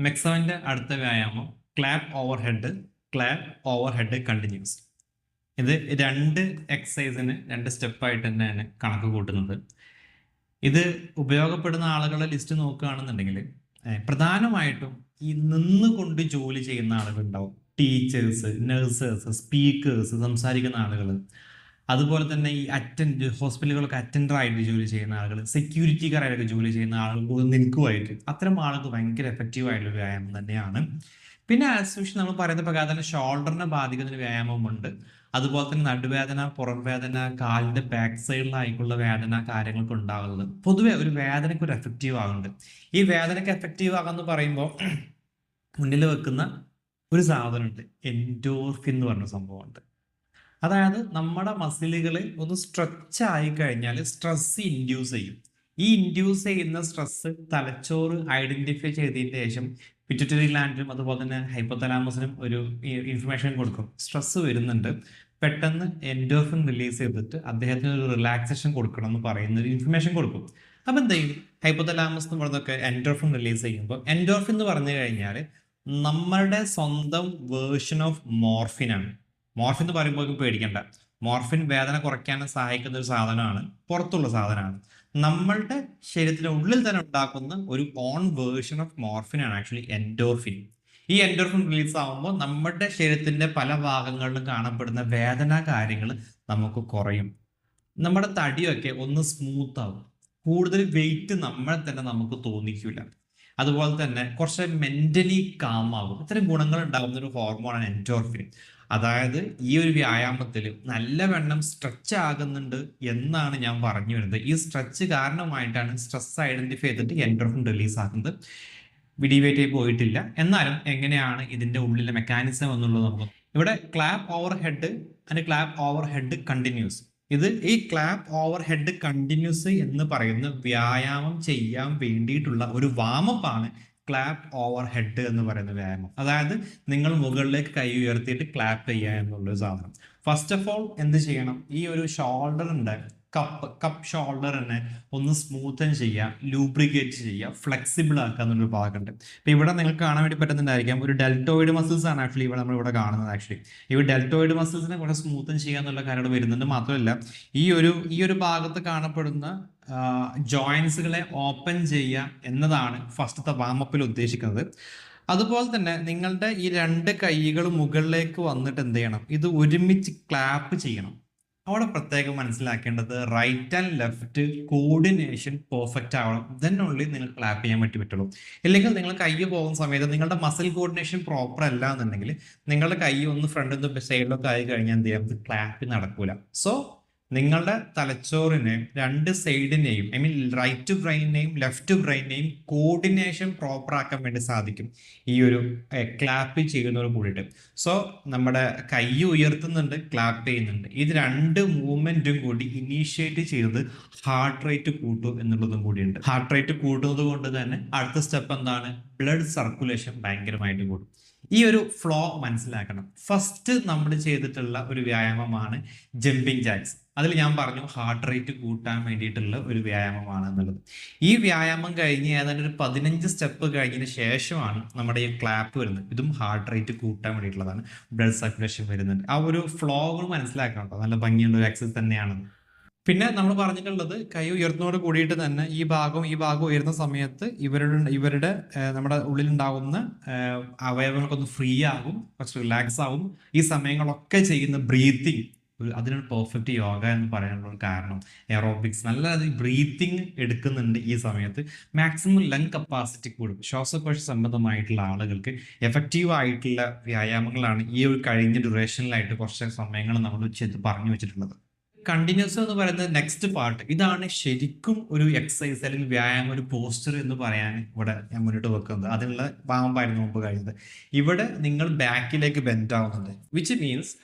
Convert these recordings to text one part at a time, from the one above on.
മെക്സവന്റെ അടുത്ത വ്യായാമം clap over head clap over head continuous ഇത് രണ്ട് എക്സസൈസിന് രണ്ട് സ്റ്റെപ്പായിട്ട് തന്നെയാണ് കണക്ക് കൂട്ടുന്നത്. ഇത് ഉപയോഗപ്പെടുന്ന ആളുകളെ ലിസ്റ്റ് നോക്കുകയാണെന്നുണ്ടെങ്കിൽ പ്രധാനമായിട്ടും ഈ നിന്നുകൊണ്ട് ജോലി ചെയ്യുന്ന ആളുകളുണ്ടാവും. ടീച്ചേഴ്സ് നഴ്സേഴ്സ് സ്പീക്കേഴ്സ് സംസാരിക്കുന്ന ആളുകൾ അതുപോലെ തന്നെ ഈ അറ്റൻഡ് ഹോസ്പിറ്റലുകളൊക്കെ അറ്റൻഡറായിട്ട് ജോലി ചെയ്യുന്ന ആളുകൾ സെക്യൂരിറ്റിക്കാരായിട്ടൊക്കെ ജോലി ചെയ്യുന്ന ആളുകൾ നിൽക്കുമായിട്ട് അത്തരം ആളുകൾക്ക് ഭയങ്കര എഫക്റ്റീവ് ആയിട്ടുള്ള വ്യായാമം തന്നെയാണ്. പിന്നെ ആസ് നമ്മൾ പറയുന്ന പ്രകാരം തന്നെ ഷോൾഡറിനെ ബാധിക്കുന്ന ഒരു വ്യായാമമുണ്ട് അതുപോലെ തന്നെ നടുവേദന പുറം വേദന കാലിന്റെ ബാക്ക് സൈഡിലായിട്ടുള്ള വേദന കാര്യങ്ങളൊക്കെ ഉണ്ടാകുന്നത് പൊതുവെ ഒരു വേദനയ്ക്ക് ഒരു എഫക്റ്റീവ് ആകുന്നുണ്ട് ഈ വേദനയ്ക്ക് എഫക്റ്റീവ് ആകാന്ന് പറയുമ്പോൾ മുന്നിൽ വെക്കുന്ന ഒരു സാധനമുണ്ട്. എൻഡോർഫിൻ എന്ന് പറഞ്ഞ സംഭവമുണ്ട്. അതായത് നമ്മുടെ മസിലുകളിൽ ഒന്ന് സ്ട്രെച്ച് ആയി കഴിഞ്ഞാൽ സ്ട്രെസ് ഇൻഡ്യൂസ് ചെയ്യും. ഈ ഇൻഡ്യൂസ് ചെയ്യുന്ന സ്ട്രെസ് തലച്ചോറ് ഐഡന്റിഫൈ ചെയ്തതിന് ശേഷം പിറ്റുറ്ററി ലാൻഡിനും അതുപോലെ തന്നെ ഹൈപ്പോതലാമസിനും ഒരു ഇൻഫർമേഷൻ കൊടുക്കും. സ്ട്രെസ് വരുന്നുണ്ട്. പെട്ടെന്ന് എൻഡോഫിൻ റിലീസ് ചെയ്തിട്ട് അദ്ദേഹത്തിന് ഒരു റിലാക്സേഷൻ കൊടുക്കണം എന്ന് പറയുന്ന ഒരു ഇൻഫർമേഷൻ കൊടുക്കും. അപ്പം എന്ത് ചെയ്യും? ഹൈപ്പോതലാമസ് എന്ന് പറഞ്ഞതൊക്കെ എൻഡോർഫിൻ റിലീസ് ചെയ്യുമ്പോൾ എൻഡോർഫിൻ എന്ന് പറഞ്ഞു കഴിഞ്ഞാൽ നമ്മളുടെ സ്വന്തം വേർഷൻ ഓഫ് മോർഫിനാണ് മോർഫിൻ എന്ന് പറയുമ്പോഴേക്കും പേടിക്കണ്ട. മോർഫിൻ വേദന കുറയ്ക്കാൻ സഹായിക്കുന്ന ഒരു സാധനമാണ് പുറത്തുള്ള സാധനമാണ്. നമ്മളുടെ ശരീരത്തിന്റെ ഉള്ളിൽ തന്നെ ഉണ്ടാക്കുന്ന ഒരു ഓൺ വേർഷൻ ഓഫ് മോർഫിൻ ആണ് ആക്ച്വലി എൻഡോർഫിൻ ഈ എൻഡോർഫിൻ റിലീസ് ആകുമ്പോൾ നമ്മുടെ ശരീരത്തിന്റെ പല ഭാഗങ്ങളിലും കാണപ്പെടുന്ന വേദന കാര്യങ്ങൾ നമുക്ക് കുറയും. നമ്മുടെ തടിയൊക്കെ ഒന്ന് സ്മൂത്ത് ആവും. കൂടുതൽ വെയിറ്റ് നമ്മളെ തന്നെ നമുക്ക് തോന്നിക്കില്ല അതുപോലെ തന്നെ കുറച്ച് മെന്റലി കാം ആകും ഇത്തരം ഗുണങ്ങൾ ഉണ്ടാകുന്ന ഒരു ഹോർമോണാണ് എൻഡോർഫിൻ അതായത് ഈ ഒരു വ്യായാമത്തിൽ നല്ലവണ്ണം സ്ട്രെച്ച് ആകുന്നുണ്ട് എന്നാണ് ഞാൻ പറഞ്ഞു വരുന്നത്. ഈ സ്ട്രെച്ച് കാരണമായിട്ടാണ് സ്ട്രെസ് ഐഡന്റിഫൈ ചെയ്തിട്ട് എൻഡോർഫിൻ റിലീസ് ആക്കുന്നത്. വിഡിവേറ്റ് പോയിട്ടില്ല. എന്നാലും എങ്ങനെയാണ് ഇതിന്റെ ഉള്ളിലെ മെക്കാനിസം എന്നുള്ളത് നമുക്ക് ഇവിടെ clap over head and clap over head continuous ഇത് ഈ ക്ലാപ്പ് ഓവർ ഹെഡ് കണ്ടിന്യൂസ് എന്ന് പറയുന്ന വ്യായാമം ചെയ്യാൻ വേണ്ടിയിട്ടുള്ള ഒരു വാമപ്പാണ് ക്ലാപ്പ് ഓവർ ഹെഡ് എന്ന് പറയുന്ന വ്യായാമം. അതായത് നിങ്ങൾ മുകളിലേക്ക് കൈ ഉയർത്തിയിട്ട് ക്ലാപ്പ് ചെയ്യുക എന്നുള്ളൊരു സാധനം. ഫസ്റ്റ് ഓഫ് ഓൾ എന്ത് ചെയ്യണം? ഈ ഒരു ഷോൾഡറിന്റെ കപ്പ് കപ്പ് ഷോൾഡറിനെ ഒന്ന് സ്മൂത്തൻ ചെയ്യുക ലൂബ്രിക്കേറ്റ് ചെയ്യുക ഫ്ലെക്സിബിൾ ആക്കുക എന്നുള്ളൊരു ഭാഗമുണ്ട്. ഇപ്പൊ ഇവിടെ നിങ്ങൾക്ക് കാണാൻ വേണ്ടി പറ്റുന്നുണ്ടായിരിക്കാം ഒരു ഡെൽറ്റോയിഡ് മസിൽസ് ആണ് ആക്ച്വലി ഇവിടെ നമ്മൾ ഇവിടെ കാണുന്നത് ആക്ച്വലി ഈ ഡെൽറ്റോയിഡ് മസിൽസിനെ കുറച്ച് സ്മൂത്തൻ ചെയ്യുക എന്നുള്ള കാര്യം വരുന്നുണ്ട്. മാത്രമല്ല ഈ ഒരു ഈ ഒരു ഭാഗത്ത് കാണപ്പെടുന്ന ജോയിൻസുകളെ ഓപ്പൺ ചെയ്യുക എന്നതാണ് ഫസ്റ്റത്തെ വാമപ്പിൽ ഉദ്ദേശിക്കുന്നത്. അതുപോലെ തന്നെ നിങ്ങളുടെ ഈ രണ്ട് കൈകൾ മുകളിലേക്ക് വന്നിട്ട് എന്ത് ചെയ്യണം? ഇത് ഒരുമിച്ച് ക്ലാപ്പ് ചെയ്യണം. അവിടെ പ്രത്യേകം മനസ്സിലാക്കേണ്ടത് right and left coordination perfect ആവണം. ദെൻ ഓൺലി നിങ്ങൾ ക്ലാപ്പ് ചെയ്യാൻ പറ്റി പറ്റുള്ളൂ. ഇല്ലെങ്കിൽ നിങ്ങൾ കൈ പോകുന്ന സമയത്ത് നിങ്ങളുടെ മസിൽ കോർഡിനേഷൻ പ്രോപ്പർ അല്ല എന്നുണ്ടെങ്കിൽ നിങ്ങളുടെ കൈ ഒന്ന് ഫ്രണ്ടിൽ നിന്ന് സൈഡിലൊക്കെ ആയി കഴിഞ്ഞാൽ എന്ത് ചെയ്യാം? ക്ലാപ്പ് നടക്കൂല. സോ നിങ്ങളുടെ തലച്ചോറിനെ രണ്ട് സൈഡിനെയും ഐ മീൻ റൈറ്റ് ബ്രെയിനെയും ലെഫ്റ്റ് ബ്രെയിനെയും കോർഡിനേഷൻ പ്രോപ്പർ ആക്കാൻ വേണ്ടി സാധിക്കും. ഈ ഒരു ക്ലാപ്പ് ചെയ്യുന്നതോട് കൂടിയിട്ട്. സോ നമ്മുടെ കൈ ഉയർത്തുന്നുണ്ട് ക്ലാപ്പ് ചെയ്യുന്നുണ്ട്. ഇത് രണ്ട് മൂവ്മെന്റും കൂടി ഇനീഷ്യേറ്റ് ചെയ്ത് ഹാർട്ട് റേറ്റ് കൂട്ടും എന്നുള്ളതും കൂടിയുണ്ട്. ഹാർട്ട് റേറ്റ് കൂട്ടുന്നത് കൊണ്ട് തന്നെ അടുത്ത സ്റ്റെപ്പ് എന്താണ്? ബ്ലഡ് സർക്കുലേഷൻ ഭയങ്കരമായിട്ട് കൂടും. ഈ ഒരു ഫ്ലോ മനസ്സിലാക്കണം. ഫസ്റ്റ് നമ്മൾ ചെയ്തിട്ടുള്ള ഒരു വ്യായാമമാണ് ജമ്പിങ് ജാക്സ് അതിൽ ഞാൻ പറഞ്ഞു ഹാർട്ട് റേറ്റ് കൂട്ടാൻ വേണ്ടിയിട്ടുള്ള ഒരു വ്യായാമമാണ് എന്നുള്ളത്. ഈ വ്യായാമം കഴിഞ്ഞ് ഏതാണ്ട് ഒരു പതിനഞ്ച് സ്റ്റെപ്പ് കഴിഞ്ഞതിന് ശേഷമാണ് നമ്മുടെ ഈ ക്ലാപ്പ് വരുന്നത്. ഇതും ഹാർട്ട് റേറ്റ് കൂട്ടാൻ വേണ്ടിയിട്ടുള്ളതാണ്. ബ്ലഡ് സർക്കുലേഷൻ വരുന്നുണ്ട്. ആ ഒരു ഫ്ലോകൾ മനസ്സിലാക്കണം നല്ല ഭംഗിയുള്ള ഒരു എക്സസൈസ് തന്നെയാണെന്ന് പിന്നെ നമ്മൾ പറഞ്ഞിട്ടുള്ളത് കൈ ഉയർന്നോട് കൂടിയിട്ട് തന്നെ ഈ ഭാഗവും ഈ ഭാഗവും ഉയരുന്ന സമയത്ത് ഇവരുടെ ഇവരുടെ നമ്മുടെ ഉള്ളിലുണ്ടാകുന്ന അവയവങ്ങളൊക്കെ ഫ്രീ ആകും കുറച്ച് റിലാക്സ് ആകും ഈ സമയങ്ങളൊക്കെ ചെയ്യുന്ന ബ്രീത്തിങ് അതിനാണ് പെർഫെക്റ്റ് യോഗ എന്ന് പറയാനുള്ള ഒരു കാരണം. എറോബിക്സ് നല്ല ബ്രീത്തിങ് എടുക്കുന്നുണ്ട് ഈ സമയത്ത്. മാക്സിമം ലങ് കപ്പാസിറ്റി കൂടും. ശ്വാസകോശ സംബന്ധമായിട്ടുള്ള ആളുകൾക്ക് എഫക്റ്റീവ് ആയിട്ടുള്ള വ്യായാമങ്ങളാണ് ഈ ഒരു കഴിഞ്ഞ ഡ്യൂറേഷനിലായിട്ട് കുറച്ച് സമയങ്ങൾ നമ്മൾ പറഞ്ഞു വെച്ചിട്ടുള്ളത്. കണ്ടിന്യൂസ് എന്ന് പറയുന്നത് നെക്സ്റ്റ് പാർട്ട് ഇതാണ് ശരിക്കും ഒരു എക്സസൈസ് അല്ലെങ്കിൽ വ്യായാമം ഒരു പോസ്റ്റർ എന്ന് പറയാൻ ഇവിടെ ഞാൻ മുന്നോട്ട് വെക്കുന്നത്. അതിനുള്ള പാമ്പായിരുന്നു മുമ്പ് കഴിഞ്ഞത്. ഇവിടെ നിങ്ങൾ ബാക്കിലേക്ക് ബെൻഡ് ആവുന്നുണ്ട്. വിച്ച് മീൻസ്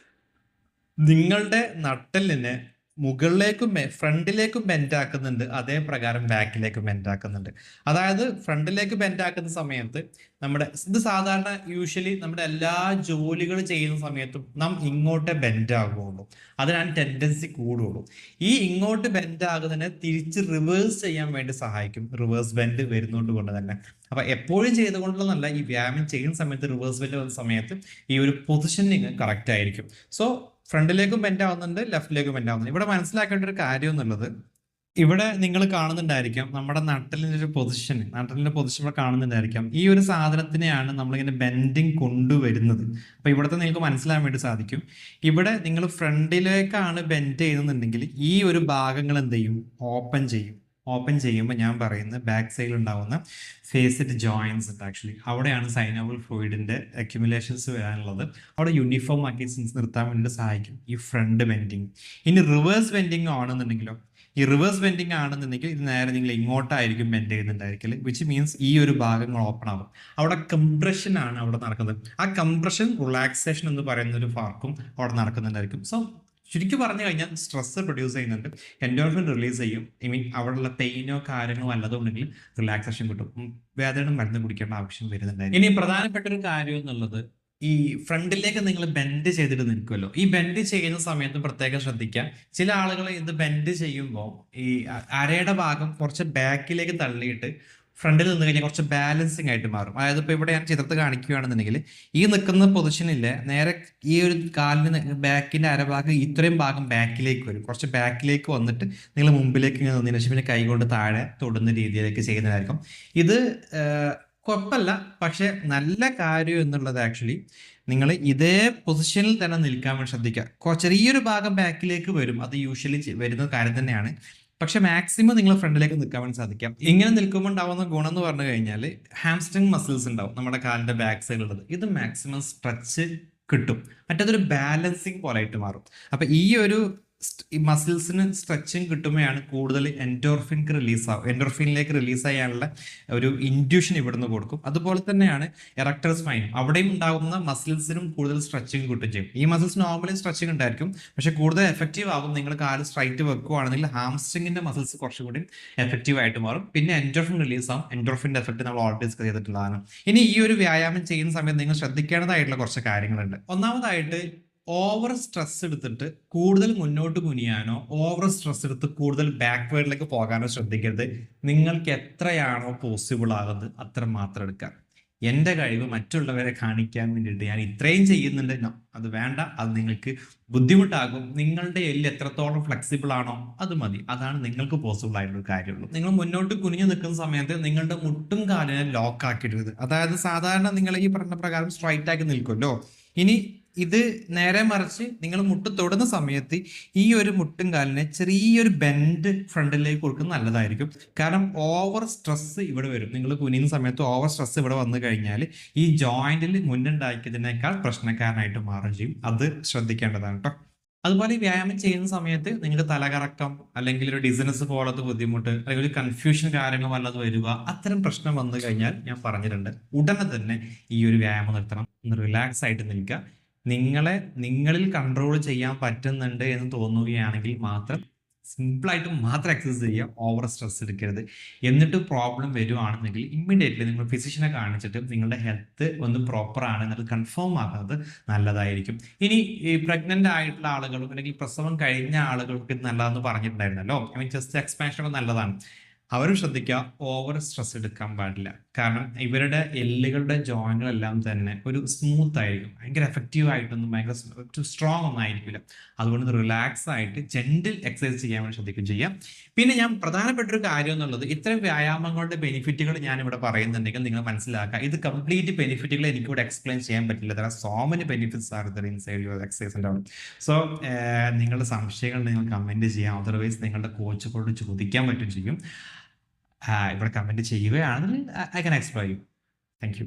നിങ്ങളുടെ നട്ടലിനെ മുകളിലേക്കും ഫ്രണ്ടിലേക്കും ബെൻഡ് ആക്കുന്നുണ്ട്. അതേ പ്രകാരം ബാക്കിലേക്കും ബെൻഡ് ആക്കുന്നുണ്ട്. അതായത് ഫ്രണ്ടിലേക്ക് ബെൻഡ് ആക്കുന്ന സമയത്ത് നമ്മുടെ ഇത് സാധാരണ യൂഷ്വലി നമ്മുടെ എല്ലാ ജോലികൾ ചെയ്യുന്ന സമയത്തും നാം ഇങ്ങോട്ടേ ബെൻഡ് ആകുള്ളൂ അതിനാണ് ടെൻഡൻസി കൂടുള്ളൂ ഈ ഇങ്ങോട്ട് ബെൻഡ് ആകുന്നതിനെ തിരിച്ച് റിവേഴ്സ് ചെയ്യാൻ വേണ്ടി സഹായിക്കും. റിവേഴ്സ് ബെൻഡ് വരുന്നതുകൊണ്ട് കൊണ്ട് തന്നെ. അപ്പൊ എപ്പോഴും ചെയ്തുകൊണ്ടുള്ളതല്ല ഈ വ്യായാമം ചെയ്യുന്ന സമയത്ത് റിവേഴ്സ് ബെൻഡ് വരുന്ന സമയത്ത് ഈ ഒരു പൊസിഷനിങ് കറക്റ്റ് ആയിരിക്കും. സോ ഫ്രണ്ടിലേക്കും ബെൻഡ് ആവുന്നുണ്ട് ലെഫ്റ്റിലേക്കും ബെൻഡ് ആവുന്നുണ്ട്. ഇവിടെ മനസ്സിലാക്കേണ്ട ഒരു കാര്യം എന്നുള്ളത് ഇവിടെ നിങ്ങൾ കാണുന്നുണ്ടായിരിക്കാം നമ്മുടെ നട്ടലിന്റെ ഒരു പൊസിഷൻ നട്ടലിന്റെ പൊസിഷൻ ഇവിടെ കാണുന്നുണ്ടായിരിക്കാം. ഈ ഒരു സാധനത്തിനെയാണ് നമ്മളിങ്ങനെ ബെൻഡിങ് കൊണ്ടുവരുന്നത്. അപ്പോൾ ഇവിടുത്തെ നിങ്ങൾക്ക് മനസ്സിലാൻ വേണ്ടി സാധിക്കും. ഇവിടെ നിങ്ങൾ ഫ്രണ്ടിലേക്കാണ് ബെൻഡ് ചെയ്യുന്നുണ്ടെങ്കിൽ ഈ ഒരു ഭാഗങ്ങൾ എന്ത് ചെയ്യും? ഓപ്പൺ ചെയ്യും. ഓപ്പൺ ചെയ്യുമ്പോൾ ഞാൻ പറയുന്നത് ബാക്ക് സൈഡിൽ ഉണ്ടാവുന്ന ഫേസിഡ് ജോയിൻസ് ഉണ്ട് ആക്ച്വലി അവിടെയാണ് സൈനബിൾ ഫ്ലൂയിഡിന്റെ അക്യുമുലേഷൻസ് വരാനുള്ളത്. അവിടെ യൂണിഫോം ആക്കി നിർത്താൻ വേണ്ടി സഹായിക്കും. ഈ ഫ്രണ്ട് ബെൻഡിങ് ഇനി റിവേഴ്സ് ബെൻഡിങ് ആണെന്നുണ്ടെങ്കിലോ? ഈ റിവേഴ്സ് ബെൻഡിങ് ആണെന്നുണ്ടെങ്കിൽ ഇത് നേരെ നിങ്ങൾ ഇങ്ങോട്ടായിരിക്കും ബെൻഡ് ചെയ്യുന്നുണ്ടായിരിക്കൽ വിച്ച് മീൻസ് ഈ ഒരു ഭാഗങ്ങൾ ഓപ്പൺ ആവും. അവിടെ കംപ്രഷൻ ആണ് അവിടെ നടക്കുന്നത്. ആ കംപ്രഷൻ റിലാക്സേഷൻ എന്ന് പറയുന്ന ഒരു ഫാർക്കും അവിടെ നടക്കുന്നുണ്ടായിരിക്കും. സോ ചുരുക്കി പറഞ്ഞു കഴിഞ്ഞാൽ സ്ട്രെസ് പ്രൊഡ്യൂസ് ചെയ്യുന്നുണ്ട്. എൻഡോർഫിൻ റിലീസ് ചെയ്യും. ഐ മീൻ അവിടെയുള്ള പെയിനോ കാര്യങ്ങളോ വല്ലതുണ്ടെങ്കിൽ റിലാക്സേഷൻ കിട്ടും. വേദന മരുന്ന് കുടിക്കേണ്ട ആവശ്യം വരുന്നുണ്ടായിരുന്നു ഇനി പ്രധാനപ്പെട്ട ഒരു കാര്യം എന്നുള്ളത് ഈ ഫ്രണ്ടിലേക്ക് നിങ്ങൾ ബെൻഡ് ചെയ്തിട്ട് നിൽക്കുമല്ലോ ഈ ബെൻഡ് ചെയ്യുന്ന സമയത്ത് പ്രത്യേകം ശ്രദ്ധിക്കുക ചില ആളുകൾ ഇത് ബെൻഡ് ചെയ്യുമ്പോൾ ഈ അരയുടെ ഭാഗം കുറച്ച് ബാക്കിലേക്ക് തള്ളിയിട്ട് ഫ്രണ്ടിൽ നിന്ന് കഴിഞ്ഞാൽ കുറച്ച് ബാലൻസിങ് ആയിട്ട് മാറും. അതായത് ഇപ്പോൾ ഇവിടെ ഞാൻ ചിത്രത്തിൽ കാണിക്കുകയാണെന്നുണ്ടെങ്കിൽ ഈ നിൽക്കുന്ന പൊസിഷനില്ല നേരെ ഈ ഒരു കാലിന് ബാക്കിന്റെ അരഭാഗം ഇത്രയും ഭാഗം ബാക്കിലേക്ക് വരും. കുറച്ച് ബാക്കിലേക്ക് വന്നിട്ട് നിങ്ങൾ മുമ്പിലേക്ക് ഇങ്ങനെ നിന്നതിന് ശേഷം പിന്നെ കൈകൊണ്ട് താഴെ തൊടുന്ന രീതിയിലേക്ക് ചെയ്യുന്നതായിരിക്കും. ഇത് കുഴപ്പമില്ല. പക്ഷെ നല്ല കാര്യം എന്നുള്ളത് ആക്ച്വലി നിങ്ങൾ ഇതേ പൊസിഷനിൽ തന്നെ നിൽക്കാൻ വേണ്ടി ശ്രദ്ധിക്കുക. ചെറിയൊരു ഭാഗം ബാക്കിലേക്ക് വരും. അത് യൂഷ്വലി വരുന്ന കാര്യം തന്നെയാണ്. പക്ഷെ മാക്സിമം നിങ്ങൾ ഫ്രണ്ടിലേക്ക് നിൽക്കാൻ വേണ്ടി സാധിക്കാം. ഇങ്ങനെ നിൽക്കുമ്പോൾ ഉണ്ടാവുന്ന ഗുണം എന്ന് പറഞ്ഞു കഴിഞ്ഞാൽ ഹാംസ്ട്രിങ് മസിൽസ് ഉണ്ടാവും നമ്മുടെ കാലിന്റെ ബാക്ക് സൈഡിലുള്ളത് ഇത് മാക്സിമം സ്ട്രെച്ച് കിട്ടും. മറ്റേതൊരു ബാലൻസിങ് പോലെ ആയിട്ട് മാറും. അപ്പൊ ഈ ഒരു ഈ മസിൽസിന് സ്ട്രെച്ചിങ് കിട്ടുമ്പോഴാണ് കൂടുതൽ എൻഡോർഫിൻക്ക് റിലീസാവും എൻഡോർഫിനിലേക്ക് റിലീസ് ചെയ്യാനുള്ള ഒരു ഇൻഡ്യൂഷൻ ഇവിടുന്ന് കൊടുക്കും. അതുപോലെ തന്നെയാണ് എറക്ടർ ഫൈൻ അവിടെയും ഉണ്ടാകുന്ന മസിൽസിനും കൂടുതൽ സ്ട്രെച്ചിങ് കിട്ടും ചെയ്യും. ഈ മസിൽസ് നോർമലി സ്ട്രെച്ചിങ് ഉണ്ടായിരിക്കും. പക്ഷെ കൂടുതൽ എഫക്റ്റീവ് ആകും. നിങ്ങൾ കാൽ സ്ട്രൈറ്റ് വെക്കുകയാണെങ്കിൽ ഹാംസ്ട്രിങ്ങിന്റെ മസിൽസ് കുറച്ചും കൂടി എഫക്റ്റീവ് ആയിട്ട് മാറും. പിന്നെ എൻഡോർഫിൻ റിലീസ് ആവും. എൻഡോർഫിന്റെ എഫക്ട് നമ്മൾ ഓൾറെഡി ഡിസ്കസ് ചെയ്തിട്ടുള്ളതാണ്. ഇനി ഈ ഒരു വ്യായാമം ചെയ്യുന്ന സമയത്ത് നിങ്ങൾ ശ്രദ്ധിക്കേണ്ടതായിട്ടുള്ള കുറച്ച് കാര്യങ്ങളുണ്ട്. ഒന്നാമതായിട്ട് ഓവർ സ്ട്രെസ് എടുത്തിട്ട് കൂടുതൽ മുന്നോട്ട് കുനിയാനോ ഓവർ സ്ട്രെസ് എടുത്ത് കൂടുതൽ ബാക്ക്വേർഡിലേക്ക് പോകാനോ ശ്രദ്ധിക്കരുത്. നിങ്ങൾക്ക് എത്രയാണോ പോസിബിൾ ആകുന്നത് അത്ര മാത്രം എടുക്കുക. എന്റെ കഴിവ് മറ്റുള്ളവരെ കാണിക്കാൻ വേണ്ടിയിട്ട് ഞാൻ ഇത്രയും ചെയ്യുന്നുണ്ട്. അത് വേണ്ട. അത് നിങ്ങൾക്ക് ബുദ്ധിമുട്ടാകും. നിങ്ങളുടെ എല്ല് എത്രത്തോളം ഫ്ലെക്സിബിൾ ആണോ അത് മതി. അതാണ് നിങ്ങൾക്ക് പോസിബിൾ ആയിട്ടുള്ള കാര്യമുള്ളൂ. നിങ്ങൾ മുന്നോട്ട് കുനിഞ്ഞു നിൽക്കുന്ന സമയത്ത് നിങ്ങളുടെ മുട്ടും കാലിനെ ലോക്ക് ആക്കിയിടരുത്. അതായത് സാധാരണ നിങ്ങൾ ഈ പറഞ്ഞ പ്രകാരം സ്ട്രൈറ്റ് ആക്കി നിൽക്കുമല്ലോ. ഇനി ഇത് നേരെ മറിച്ച് നിങ്ങൾ മുട്ട് തൊടുന്ന സമയത്ത് ഈ ഒരു മുട്ടും കാലിനെ ചെറിയൊരു ബെൻഡ് ഫ്രണ്ടിലേക്ക് കൊടുക്കുന്നത് നല്ലതായിരിക്കും. കാരണം ഓവർ സ്ട്രെസ് ഇവിടെ വരും. നിങ്ങൾ കുനിയുന്ന സമയത്ത് ഓവർ സ്ട്രെസ് ഇവിടെ വന്നു കഴിഞ്ഞാൽ ഈ ജോയിന്റിൽ മുന്നുണ്ടാക്കിയതിനേക്കാൾ പ്രശ്നക്കാരനായിട്ട് മാറുകയും ചെയ്യും. അത് ശ്രദ്ധിക്കേണ്ടതാണ് കേട്ടോ അതുപോലെ ഈ വ്യായാമം ചെയ്യുന്ന സമയത്ത് നിങ്ങൾക്ക് തലകറക്കം അല്ലെങ്കിൽ ഒരു ഡിസിനസ് പോലത്തെ ബുദ്ധിമുട്ട് അല്ലെങ്കിൽ ഒരു കൺഫ്യൂഷൻ കാര്യങ്ങൾ വല്ലത് വരിക അത്തരം പ്രശ്നം വന്നു കഴിഞ്ഞാൽ ഞാൻ പറഞ്ഞിട്ടുണ്ട്. ഉടനെ തന്നെ ഈ ഒരു വ്യായാമം നിർത്തണം. ഒന്ന് റിലാക്സ് ആയിട്ട് നിൽക്കുക. നിങ്ങളെ നിങ്ങളിൽ കൺട്രോൾ ചെയ്യാൻ പറ്റുന്നുണ്ട് എന്ന് തോന്നുകയാണെങ്കിൽ മാത്രം സിമ്പിളായിട്ട് മാത്രം എക്സസൈസ് ചെയ്യുക. ഓവർ സ്ട്രെസ് എടുക്കരുത്. എന്നിട്ട് പ്രോബ്ലം വരുവാണെന്നെങ്കിൽ ഇമ്മീഡിയറ്റ്ലി നിങ്ങൾ ഫിസിഷ്യനെ കാണിച്ചിട്ട് നിങ്ങളുടെ ഹെൽത്ത് ഒന്ന് പ്രോപ്പർ ആണ് എന്നത് കൺഫേം ആക്കുന്നത് നല്ലതായിരിക്കും. ഇനി ഈ പ്രഗ്നന്റ് ആയിട്ടുള്ള ആളുകളും അല്ലെങ്കിൽ പ്രസവം കഴിഞ്ഞ ആളുകൾക്ക് നല്ലതെന്ന് പറഞ്ഞിട്ടുണ്ടായിരുന്നല്ലോ. ഐ മീൻ ചെസ്റ്റ് എക്സ്പാൻഷൻ നല്ലതാണ്. അവരും ശ്രദ്ധിക്കുക ഓവർ സ്ട്രെസ് എടുക്കാൻ പാടില്ല. കാരണം ഇവരുടെ എല്ലുകളുടെ ജോയിനുകളെല്ലാം തന്നെ ഒരു സ്മൂത്ത് ആയിരിക്കും. ഭയങ്കര എഫക്റ്റീവ് ആയിട്ടൊന്നും ഭയങ്കര സ്ട്രോങ് ഒന്നും ആയിരിക്കില്ല. അതുകൊണ്ട് റിലാക്സ് ആയിട്ട് ജെന്റിൽ എക്സസൈസ് ചെയ്യാൻ വേണ്ടി ശ്രദ്ധിക്കുകയും ചെയ്യാം. പിന്നെ ഞാൻ പ്രധാനപ്പെട്ട ഒരു കാര്യം എന്നുള്ളത് ഇത്തരം വ്യായാമങ്ങളുടെ ബെനിഫിറ്റുകൾ ഞാൻ ഇവിടെ പറയുന്നുണ്ടെങ്കിൽ നിങ്ങൾ മനസ്സിലാക്കുക. ഇത് കംപ്ലീറ്റ് ബെനിഫിറ്റുകൾ എനിക്ക് ഇവിടെ എക്സ്പ്ലെയിൻ ചെയ്യാൻ പറ്റില്ല. There so many benefits are there inside your എക്സസൈസിന്റെ അവിടെ സോ നിങ്ങളുടെ സംശയങ്ങൾ നിങ്ങൾ കമന്റ് ചെയ്യാം. അതർവൈസ് നിങ്ങളുടെ കോച്ചുകളോട് ചോദിക്കാൻ പറ്റും ചെയ്യും. ഇവിടെ കമന്റ് ചെയ്യുകയാണെങ്കിൽ I can explore you thank you